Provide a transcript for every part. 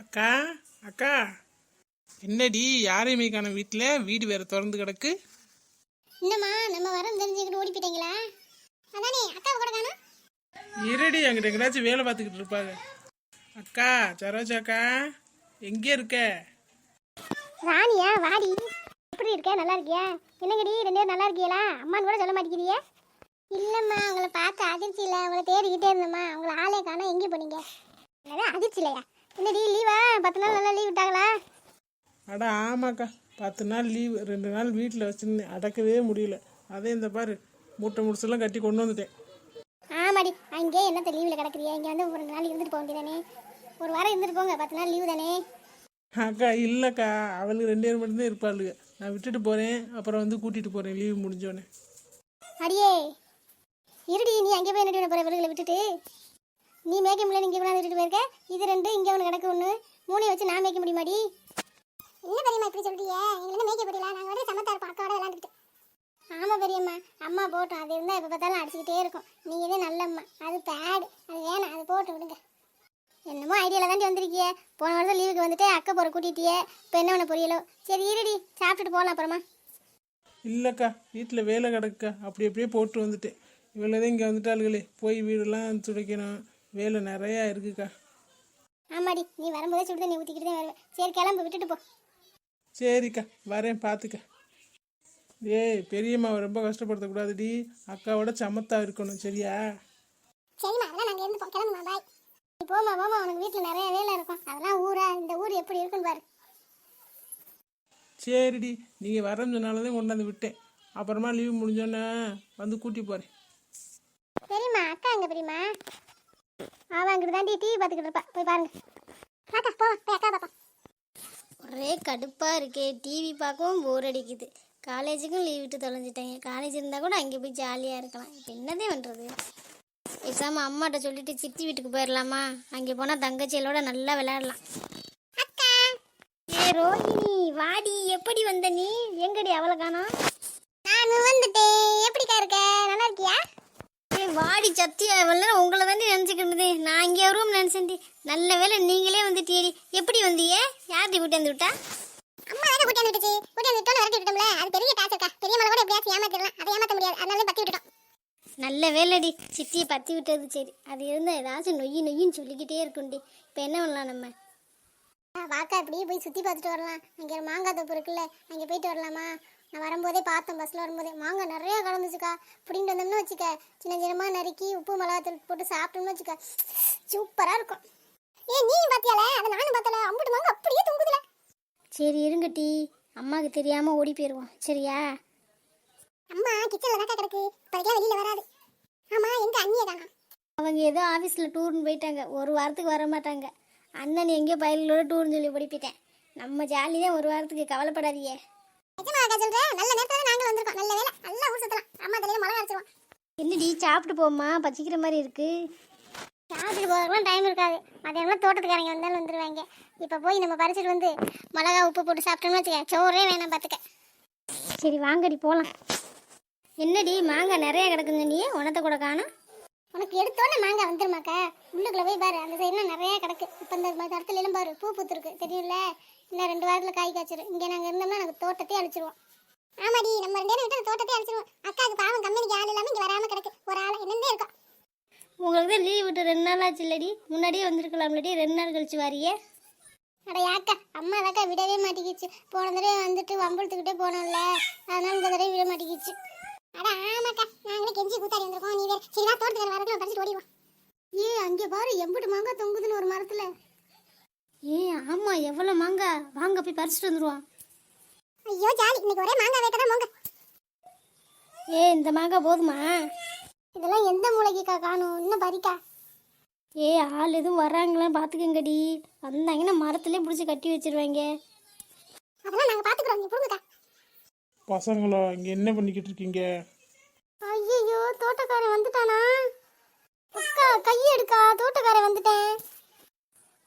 அக்கா அக்கா. என்னடி யாரையுமே காண வீட்டில் வீடு வேற திறந்து கிடக்கு. என்னம்மா நம்ம வரோம் தெரிஞ்சுக்கிட்டு ஓடி போயிட்டீங்களா அதானே அக்காவை கூட காணோம். இருடி அங்கிட்ட எங்கேயாச்சும் வேலை பார்த்துக்கிட்டு இருப்பாங்க. அக்கா சரோஜா அக்கா எங்கே இருக்க? ராணியா வாடி. எப்படி இருக்க? நல்லா இருக்கியா? என்னங்கடி ரெண்டு பேரும் நல்லா இருக்கீங்களா? அம்மான்னு கூட சொல்ல மாட்டேங்கிறியே இல்லைம்மா உங்களை பார்த்து அதிர்ச்சி இல்லை. உங்களை தேடிக்கிட்டே இருந்தம்மா. உங்களை ஆளே காணோம். எங்கே போனீங்க. என்னது அதிர்ச்சி இல்லையா? என்னடி லீவா பத்து நாள் நல்லா லீவ் விட்டாங்களா? அட ஆமாக்கா. பத்து நாள் லீவ் ரெண்டு நாள் வீட்டில் வச்சுருந்தேன் அடக்கவே முடியல. அதே இந்த பாரு மூட்டை முடிச்செல்லாம் கட்டி கொண்டு வந்துட்டேன். ஆமாடி. அங்கே என்னத்த லீவில் கிடக்குறியா? இங்கே வந்து ஒரு நாள் இருந்துட்டு போக வேண்டியதானே? ஒரு வாரம் இருந்துட்டு போங்க. பத்து நாள் லீவு தானே? அக்கா இல்லைக்கா. அவளுக்கு ரெண்டு பேர் மட்டும்தான் இருப்பாளுங்க. நான் விட்டுட்டு போகிறேன் அப்புறம் வந்து கூட்டிகிட்டு போகிறேன் லீவ் முடிஞ்சோடனே அடியே. இருடி நீ அங்கே போய் என்னடி பண்ண போற? விழுகளை விட்டுட்டு? நீ மேய்க்க முடியல இங்கே கொண்டாந்து விட்டுட்டு போயிருக்க? இது ரெண்டு இங்கே ஒன்று கிடக்கு ஒன்று மூணையை வச்சு நான் மேய்க்க முடியுமாடி? என்ன பெரியம்மா இப்படி சொல்றீங்க? எங்களை மேய்க்க முடியல நாங்கள் வந்து சமத்தா இருப்போம் அக்காவோட விளாண்டுக்கிட்டு ஆமாம் பெரியம்மா அம்மா போட்டோம். அது இருந்தால் எப்போ பார்த்தாலும் அடிச்சுக்கிட்டே இருக்கும். நீங்கள் தான் நல்ல அம்மா அது பேடு அது வேணாம். அது போட்டு விடுங்க. என்னமோ ஐடியாவில் தாண்டி வந்திருக்கிய. போன வருஷம் லீவுக்கு வந்துட்டு அக்கா போகிற கூட்டிட்டியே. இப்போ என்ன பண்ண புரியலோ சரி இருடி. சாப்பிட்டுட்டு போகலாம் அப்புறமா. இல்லைக்கா வீட்டில் வேலை கிடக்குக்கா. அப்படி அப்படியே போட்டு வந்துட்டேன். இவ்வளோ தான் இங்கே வந்துட்டாளுகளே. போய் வீடெல்லாம் துடைக்கணும் வேலை நிறையா இருக்குக்கா. ஆமாடி நீ வரும்போதே சுடு தண்ணி ஊற்றிக்கிட்டு தான் வருவேன் சரி கிளம்பு விட்டுட்டு போ. சரிக்கா வரேன் பார்த்துக்க ஏய் பெரியம்மாவை ரொம்ப கஷ்டப்படுத்தக்கூடாதுடி. அக்காவோட சமத்தா இருக்கணும் சரியா? சரிம்மா அதெல்லாம் நாங்கள் இருந்து கிளம்புமா பாய் நீ போமா போமா உனக்கு வீட்டில் நிறைய வேலை இருக்கும். அதெல்லாம் ஊரா இந்த ஊர் எப்படி இருக்குன்னு பாரு. சரிடி நீங்கள் வரேன்னு சொன்னால தான் கொண்டாந்து விட்டேன். அப்புறமா லீவ் முடிஞ்சோன்னே வந்து கூட்டி போகிறேன் பெரியம்மா அக்கா எங்க பெரியம்மா? அவன் அங்கிட்டு தாண்டி டிவி பார்த்துக்கிட்டு இருப்பா. போய் பாருங்க. பாத்தா போ போய் அக்கா பாப்பா ஒரே கடுப்பாக இருக்கே. டிவி பார்க்கவும் போர் அடிக்குது. காலேஜுக்கும் லீவ் விட்டு தொலைஞ்சிட்டாங்க காலேஜ் இருந்தால் கூட அங்கே போய் ஜாலியாக இருக்கலாம். இப்போ என்னதே பண்ணுறது பேசாமல் அம்மாட்ட சொல்லிட்டு சித்தி வீட்டுக்கு போயிடலாமா அங்கே போனால் தங்கச்சிகளோட நல்லா விளையாடலாம். அக்கா! ஏ ரோஹிணி வாடி எப்படி வந்த நீ? எங்கடி அவளை காணோம்? நான் வந்துட்டேன். எப்படிக்கா இருக்க? நல்லா இருக்கியா? வாடி சத்தியா இவ்வளோ உங்களை தாண்டி நினச்சிக்கிட்டு நான் இங்கே வருவோம் நினச்சேன்டி நல்ல வேளை நீங்களே வந்துட்டியடி. எப்படி வந்தியே? யார்டி கூட்டி வந்து விட்டா? அம்மா தானே கூட்டி வந்துட்டுச்சு கூட்டி வந்து விட்டோம் விரட்டி விட்டோம்ல அது பெரிய டாச்சர்க்கா பெரிய மலை கூட எப்படியாச்சும் ஏமாத்திடலாம். அதை ஏமாத்த முடியாது. அதனால பத்தி விட்டுட்டோம். நல்ல வேலைடி சித்தியை பற்றி விட்டது சரி. அது இருந்தால் ஏதாச்சும் நொய்யி நொய்யின்னு சொல்லிக்கிட்டே இருக்கும்டி இப்போ என்ன பண்ணலாம் நம்ம? வாக்கா இப்படியே போய் சுற்றி பார்த்துட்டு வரலாம். அங்கே மாங்காய் தோப்பு இருக்குல்ல. அங்கே போயிட்டு வரலாமா? நான் வரும்போதே பார்த்தேன் பஸ்ஸில் வரும்போதே. மாங்காய் நிறைய கலந்துச்சுக்கா பிடிங்கிட்டு வந்தோம்னு வச்சுக்க சின்ன சின்னமாக நறுக்கி உப்பு மிளகாத்தூள் போட்டு சாப்பிட்டோம்னு வச்சுக்க சூப்பராக இருக்கும். ஏ நீ பார்த்தியால? அதை நானும் பார்த்தல? அம்புட்டு மாங்க அப்படியே தொங்குதுல. சரி இருங்கட்டி அம்மாவுக்கு தெரியாமல் ஓடி போயிடுவோம் சரியா? அம்மா கிச்சனில் தான் கிடக்கு. இப்போதைக்கு வெளியில் வராது. ஆமாம் எங்கே அண்ணியை காணோம் அவங்க ஏதோ ஆஃபீஸில் டூர்னு போயிட்டாங்க. ஒரு வாரத்துக்கு வர மாட்டாங்க. அண்ணன் எங்கேயோ பயிலோட டூர்னு சொல்லி படிப்பிட்டேன் நம்ம ஜாலி தான் ஒரு வாரத்துக்கு கவலைப்படாதீங்க. நிஜமா அக்கா சொல்கிறேன் நல்ல நேரத்தில் வந்திருக்கோம். நல்ல வேலை நல்லா ஊர் அம்மா தலையில் மழை அரைச்சிருவோம். என்னடி சாப்பிட்டு போம்மா பச்சிக்கிற மாதிரி இருக்கு. சாப்பிட்டு போகிறதுலாம் டைம் இருக்காது. மதியானம் தோட்டத்துக்காரங்க வந்தாலும் வந்துடுவாங்க இப்போ போய் நம்ம பறிச்சிட்டு வந்து மிளகா உப்பு போட்டு சாப்பிட்டோம்னு வச்சுக்க சோறே வேணாம் பார்த்துக்க சரி வாங்கடி போகலாம் என்னடி மாங்காய் நிறைய கிடக்குங்க நீ உனத்தை கூட காணும். உனக்கு எடுத்தோன்னே மாங்காய் வந்துருமாக்கா? உள்ளுக்குள்ள போய் பாரு அந்த சைடுலாம் நிறைய கிடக்கு. இப்போ இந்த ம- இடத்துல எல்லாம் பாரு பூ பூத்துருக்கு. தெரியும்ல? இன்னும் ரெண்டு வாரத்தில் காய் காய்ச்சிரும். இங்கே நாங்கள் இருந்தோம்னா நாங்கள் தோட்டத்தையே அழிச்சிருவோம். ஆமாடி நம்ம ரெண்டு பேரும் விட்டு தோட்டத்தையே அழிச்சிருவோம். அக்காவுக்கு பாவம் கம்பெனிக்கு ஆள் இல்லாமல் இங்கே வராமல் கிடக்கு. ஒரு ஆள் என்னந்தே இருக்கும். உங்களுக்கு தான் லீவ் விட்டு ரெண்டு நாள் ஆச்சு இல்லடி. முன்னாடியே வந்திருக்கலாம்லடி ரெண்டு நாள் கழிச்சு வாரியே. அட யாக்கா அம்மா அதாக்கா விடவே மாட்டேங்கிச்சு போன தடவை வந்துட்டு வம்பளத்துக்கிட்டே போனோம்ல. அதனால இந்த தடவை விட மாட்டேங்கிச்சு அட ஆமாக்கா நாங்களே கெஞ்சி கூத்தாடி வந்திருக்கோம். நீ வேற சரி வா தோட்டத்துக்கு வரக்குள்ள பறிச்சுட்டு ஓடிடுவோம். ஏ அங்கே பாரு எம்பிட்டு மாங்காய் தொங்குதுன்னு ஒரு மரத்துல. ஏ ஆமாம் எவ்வளோ மாங்காய் வாங்க போய் பறிச்சுட்டு வந்துடுவோம் ஐயோ ஜாலி. இன்னைக்கு ஒரே மாங்காய் வேட்டை தான் போங்க. ஏ இந்த மாங்காய் போதுமா? இதெல்லாம் எந்த மூளைக்குக்கா காணும்? இன்னும் பறிக்கா? ஏ ஆள் எதுவும் வர்றாங்களான்னு பார்த்துக்கங்கடி வந்தாங்கன்னா மரத்துலேயே பிடிச்சி கட்டி வச்சிருவாங்க. அதெல்லாம் நாங்க பாத்துக்கிறோம். நீ புடுங்கக்கா. பசங்களா இங்கே என்ன பண்ணிக்கிட்டு இருக்கீங்க? ஐயோ தோட்டக்காரன் வந்துட்டானா? அக்கா கையெடுக்கா. தோட்டக்காரன் வந்துட்டேன்.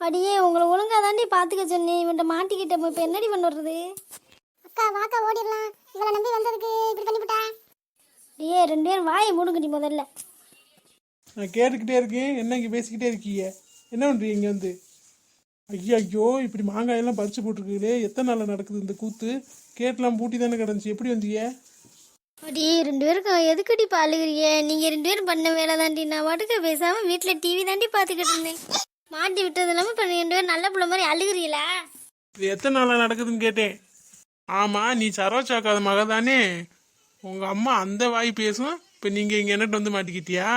அடியே உங்களை ஒழுங்காக தாண்டி பார்த்துக்க சொன்னேன். இவன்ட்ட மாட்டிக்கிட்டேன் இப்போ என்னடி பண்ணுறது அக்கா வாக்கா ஓடிடலாம். இவளை நம்பி வந்ததுக்கு இப்படி பண்ணிவிட்டா? அடியே ரெண்டு பேரும் வாயை மூடுங்கடி முதல்ல. நான் கேட்டுக்கிட்டே இருக்கேன். என்ன இங்கே பேசிக்கிட்டே இருக்கீங்க? என்ன பண்ணுறீங்க இங்கே வந்து? ஐயோ இப்படி மாங்காயெல்லாம் பறிச்சு போட்டிருக்கீங்களே. எத்தனை நாளில் நடக்குது இந்த கூத்து? கேட்லாம் பூட்டி தானே கிடந்துச்சு. எப்படி வந்தீங்க அடி ரெண்டு பேருக்கும் எதுக்குடி அழுகுறிய நீங்கள் ரெண்டு பேரும் பண்ண வேலை தாண்டி. நான் பாட்டுக்கு பேசாமல் வீட்டில் டிவி தாண்டி பார்த்துக்கிட்டு இருந்தேன். மாட்டி விட்டது இல்லாமல் இப்போ ரெண்டு பேரும் நல்ல பிள்ளை மாதிரி அழுகுறீங்களா இது எத்தனை நாளில் நடக்குதுன்னு கேட்டேன். ஆமாம் நீ சரோச்சாக்காத மக தானே? உங்கள் அம்மா அந்த வாய் பேசும். இப்போ நீங்கள் இங்கே என்னட்டு வந்து மாட்டிக்கிட்டியா?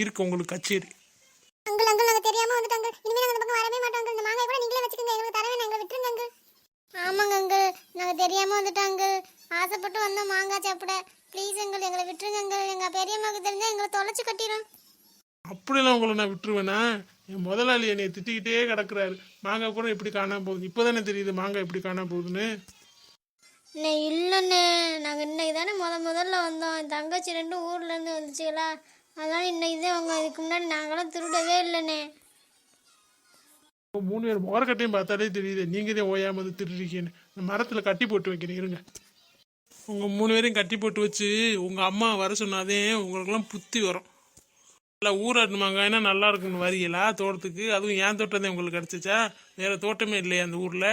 இருக்கு உங்களுக்கு கச்சேரி. அங்கிள் அங்கிள் நாங்க தெரியாம வந்துட்டாங்க இனிமே நாங்க இந்த பக்கம் வரவே மாட்டோம் இந்த மாங்காய் கூட நீங்களே வச்சுக்கோங்க. எங்களுக்கு தரவே நாங்க விட்டுருங்க அங்கிள். ஆமாங்க அங்கிள். நாங்க தெரியாம வந்துட்டாங்க ஆசைப்பட்டு வந்தோம் மாங்காய் சாப்பிட. ப்ளீஸ் அங்கிள் எங்களை விட்டுருங்க அங்கிள். எங்க பெரியம்மாக்கு தெரிஞ்சா எங்களை தொலைச்சு கட்டிடும் அப்படிலாம் உங்களை நான் விட்டுருவேனா? என் முதலாளி என்னை திட்டிக்கிட்டே கிடக்குறாரு. மாங்காய் கூட எப்படி காணாம போகுது. இப்போதானே தெரியுது மாங்காய் எப்படி காணாம போகுதுன்னு. அண்ணே இல்லைண்ணே. நாங்கள் இன்னைக்கு தானே முத முதல்ல வந்தோம். என் தங்கச்சி ரெண்டும் ஊர்லேருந்து வந்துச்சுங்களா அதனால இன்னைக்கு தான் அவங்க இதுக்கு முன்னாடி நாங்களாம் திருடவே இல்லைண்ணே. மூணு பேர் முகரக்கட்டையும் பார்த்தாலே தெரியுது. நீங்கள் தான் ஓயாம வந்து திருடிக்கீன்னு இந்த மரத்தில் கட்டி போட்டு வைக்கிறேன் இருங்க. உங்கள் மூணு பேரையும் கட்டி போட்டு வச்சு உங்கள் அம்மா வர சொன்னாதே உங்களுக்கெல்லாம் புத்தி வரும். நல்லா ஊராட்டு மாங்காய்னா நல்லா இருக்குன்னு வரீங்களா தோட்டத்துக்கு. அதுவும் ஏன் தோட்டம் தான் உங்களுக்கு கிடச்சிச்சா? வேற தோட்டமே இல்லையா அந்த ஊரில்.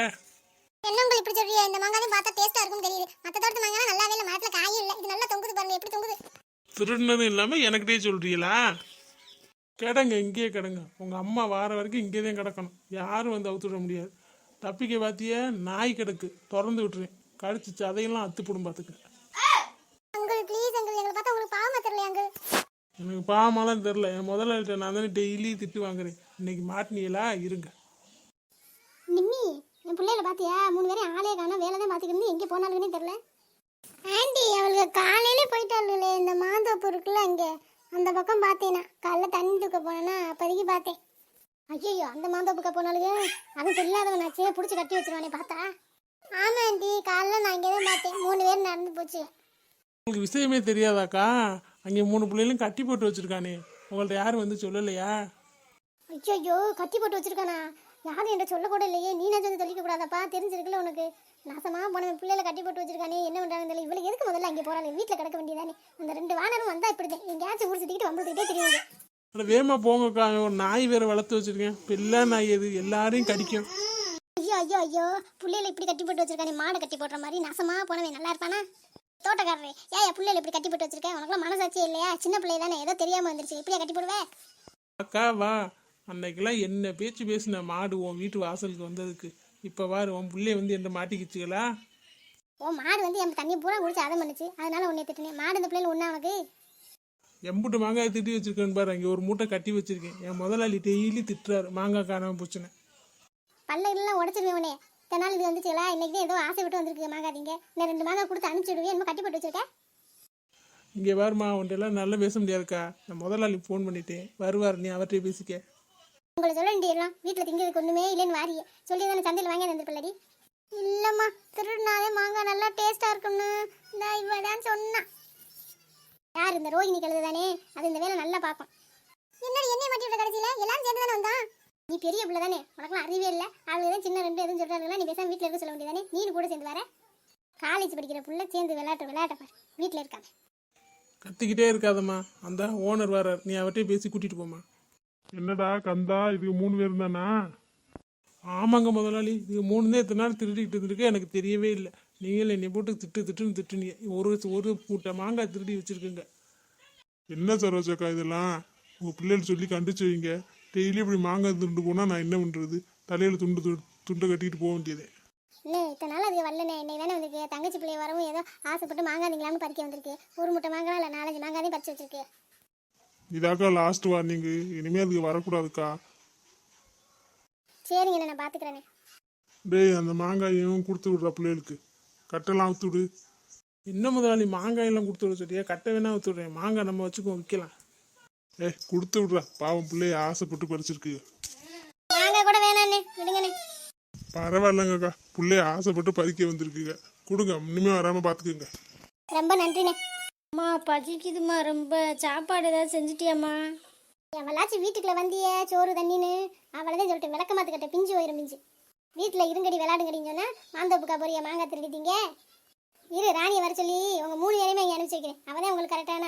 என்ன உங்களை இப்படி சொல்றீங்க? இந்த மாங்காய் பார்த்தா டேஸ்டா இருக்கும் தெரியுது. மத்த தோட்டத்து மாங்காய் நல்லாவே இல்ல. மரத்துல காயும் இல்ல. இது நல்லா தொங்குது பாருங்க. எப்படி தொங்குது? திருடினதும் இல்லாமல் எனக்கிட்டே சொல்கிறீங்களா கிடங்க இங்கேயே கிடங்க. உங்கள் அம்மா வார வரைக்கும் இங்கே தான் கிடக்கணும். யாரும் வந்து அவுத்து விட முடியாது. தப்பிக்க பார்த்திய நாய் கிடக்கு. திறந்து விட்டுருவேன். கடிச்சிச்சு. அதையெல்லாம் அத்து போடும் பார்த்துக்க அங்கிள் ப்ளீஸ் அங்கிள் எங்களை பார்த்தா உங்களுக்கு பாவமா தெரியல அங்கிள் எனக்கு பாவமாலாம் தெரில என் முதலாளிட்ட நான் தானே டெய்லி திட்டு வாங்குறேன். இன்னைக்கு மாட்டினீங்களா இருங்க. நிம்மி என் பிள்ளைகளை பாத்தியா? மூணு பேரும் ஆளே காணோம். வேலை தான் பாத்துக்கிட்டு எங்க போனாலுமே தெரியல. ஆண்டி அவளுக்கு காலையில போயிட்டாளுங்களே இந்த மாந்தோப்பு இருக்குல்ல அங்க. அந்த பக்கம் பார்த்தேனா காலைல தண்ணி தூக்க போனேன்னா அப்போதைக்கு பார்த்தேன். ஐயோ அந்த மாந்தோப்புக்க போனாலுங்க அவன் தெரியாதவனாச்சே. பிடிச்சி கட்டி வச்சிருவானே பார்த்தா? ஆமா ஆண்டி காலைல நான் இங்கே தான் பார்த்தேன். மூணு பேர் நடந்து போச்சு. உங்களுக்கு விஷயமே தெரியாதாக்கா? அங்கே மூணு பிள்ளைகளும் கட்டி போட்டு வச்சிருக்கானே. உங்கள்ட்ட யாரும் வந்து சொல்லலையா? ஐயோ கட்டி போட்டு வச்சிருக்கானா? யாரும் என்கிட்ட சொல்லக்கூட இல்லையே. நீ நான் வந்து சொல்லிக்க கூடாதப்பா. தெரிஞ்சிருக்குல்ல உனக்கு. நாசமா போன பிள்ளைகளை கட்டி போட்டு வச்சிருக்கானே. என்ன பண்றாங்க தெரியல. இவளுக்கு எதுக்கு முதல்ல அங்கே போறாங்க வீட்டில் கிடக்க வேண்டியதானே. அந்த ரெண்டு வானரும் வந்தா இப்படிதான். எங்கேயாச்சும் ஊர் சுத்திக்கிட்டு வம்பளுக்கிட்டே தெரியுங்க அட வேமா போங்கக்கா. ஒரு நாய் வேற வளர்த்து வச்சிருக்கேன். பிள்ளை நாய் எது எல்லாரையும் கடிக்கும். ஐயோ ஐயோ ஐயோ. பிள்ளைகளை இப்படி கட்டி போட்டு வச்சிருக்கானே. மாடை கட்டி போடுற மாதிரி. நாசமா போனவன் நல்லா இருப்பானா? தோட்டக்காரரே ஏன் என் பிள்ளைகளை இப்படி கட்டி போட்டு வச்சிருக்கேன் உனக்குலாம் மனசாட்சியே இல்லையா? சின்ன பிள்ளை தானே ஏதோ தெரியாம வந்துருச்சு. இப்படியா கட்டி போடுவேன் அக்கா வா. அன்னைக்கெல்லாம் என்ன பேச்சு பேசின மாடு உன் வீட்டு வாசலுக்கு வந்ததுக்கு. இப்போ வாரு உன் பிள்ளைய வந்து என்ன மாட்டிக்கிச்சுங்களா ஓ மாடு வந்து என் தண்ணி பூரா குடிச்சு அதை பண்ணுச்சு. அதனால உன்னை திட்டினேன். மாடு இந்த பிள்ளைல ஒன்றா உனக்கு? எம்புட்டு மாங்காய் திட்டி வச்சிருக்கேன்னு பாரு. அங்கே ஒரு மூட்டை கட்டி வச்சிருக்கேன். என் முதலாளி டெய்லி திட்டுறாரு. மாங்காய் காணாம போச்சுன்னு. பல்ல எல்லாம் உடச்சிருவேன் உடனே நாள் இது வந்துச்சுல இன்னைக்கு தான் ஏதோ ஆசை விட்டு வந்திருக்கு மாங்காதீங்க. இன்னும் ரெண்டு மாங்காய் கொடுத்து அனுப்பிச்சு விடுவேன் என்னமோ கட்டி போட்டு வச்சிருக்கேன் இங்கே வருமா உன்ட்டெல்லாம் நல்லா பேச முடியாதுக்கா. நான் முதலாளி ஃபோன் பண்ணிட்டேன். வருவார் நீ அவர்கிட்ட பேசிக்க. உங்களை சொல்ல வேண்டியலாம் வீட்டில் திங்கிறதுக்கு ஒன்றுமே இல்லைன்னு வாரியே. சொல்லி தானே சந்தையில் வாங்கி வந்திருப்பல்லடி இல்லைம்மா திருடினாலே மாங்காய் நல்லா டேஸ்ட்டாக இருக்கும்னு. இந்த இவ தான் சொன்னான் யார் இந்த ரோஹிணி கழுது தானே அது இந்த வேலை நல்லா பார்க்கும். என்னடி என்னை மாட்டி விட்ட கடைசியில்? எல்லாரும் சேர்ந்து தானே வந்தான்? நீ பெரிய பிள்ளை தானே? உனக்குலாம் அறிவே இல்லை. அவங்க தான் சின்ன ரெண்டு எதுவும் சொல்கிறாங்களா நீ பேசாம வீட்டில் இருக்க சொல்ல வேண்டியதானே நீ கூட சேர்ந்து வர. காலேஜ் படிக்கிற புள்ள சேர்ந்து விளையாட்டு விளையாட்ட பாரு. வீட்டில் இருக்காங்க கத்திக்கிட்டே இருக்காதம்மா. அந்த ஓனர் வரார் நீ அவர்கிட்ட பேசி கூட்டிட்டு போமா என்னடா கந்தா இதுக்கு மூணு பேர் தானா? ஆமாங்க முதலாளி. இது மூணு தான் இத்தனை நாள் திருடிக்கிட்டு இருந்திருக்கு எனக்கு தெரியவே இல்லை. நீங்களும் என்னை போட்டு திட்டு திட்டுன்னு திட்டுனீங்க. ஒரு ஒரு மூட்டை மாங்காய் திருடி வச்சிருக்குங்க. என்ன சரோஜக்கா இதெல்லாம்? உங்கள் பிள்ளைகள் சொல்லி கண்டிச்சு வைங்க. டெய்லி இப்படி மாங்காய் துண்டு போனால் நான் என்ன பண்ணுறது தலையில் துண்டு து- துண்டை கட்டிட்டு போக வேண்டியது. அண்ணே இத்தனை நாள் அது வரலண்ணே. இன்னைக்கு தானே வந்திருக்கு. தங்கச்சி பிள்ளை வரவும் ஏதோ ஆசைப்பட்டு மாங்காய் நீங்களாம்னு பறிக்க வந்திருக்கு. ஒரு முட்டை மாங்காய் இல்லை நாலஞ்சு மாங்காய் தான் பறிச்சு வச்சிருக்கு. இதாக்கா லாஸ்ட் வார்னிங்கு இனிமேல் அதுக்கு வரக்கூடாதுக்கா. சரிங்க நான் பார்த்துக்கிறேனே டேய் அந்த மாங்காயையும் கொடுத்து விடுறா பிள்ளைகளுக்கு. கட்டெல்லாம் அவுத்து விடு என்ன முதலாளி மாங்காய் எல்லாம் கொடுத்து விட சொல்லியா கட்ட வேணா ஊத்து விடுறேன் மாங்காய் நம்ம வச்சுக்கோ விற்கலாம் ஏ கொடுத்து விடுறா. பாவம் பிள்ளைய ஆசைப்பட்டு பறிச்சிருக்கு. மாங்காய் கூட வேணாண்ணே. விடுங்கண்ணே. பரவாயில்லங்கக்கா. பிள்ளைய ஆசைப்பட்டு பறிக்க வந்திருக்குங்க. கொடுங்க இனிமே வராமல் பார்த்துக்குங்க ரொம்ப நன்றிண்ணே. அம்மா பசிக்குதுமா ரொம்ப சாப்பாடு ஏதாவது செஞ்சுட்டியாம்மா? அவளாச்சும் வீட்டுக்குள்ள வந்தியே சோறு தண்ணின்னு? அவளதான் சொல்லிட்டு விளக்க மாத்துக்கிட்ட பிஞ்சு போயிரும் பிஞ்சு. வீட்டில் இருங்கடி விளையாடுங்கடின்னு சொன்னா மாந்தோப்புக்கா போறிய மாங்காய் திருடிட்டீங்க. இரு ராணியை வர சொல்லி உங்க மூணு பேரையுமே இங்கே அனுப்பிச்சு வைக்கிறேன். அவள் தான் உங்களுக்கு கரெக்டான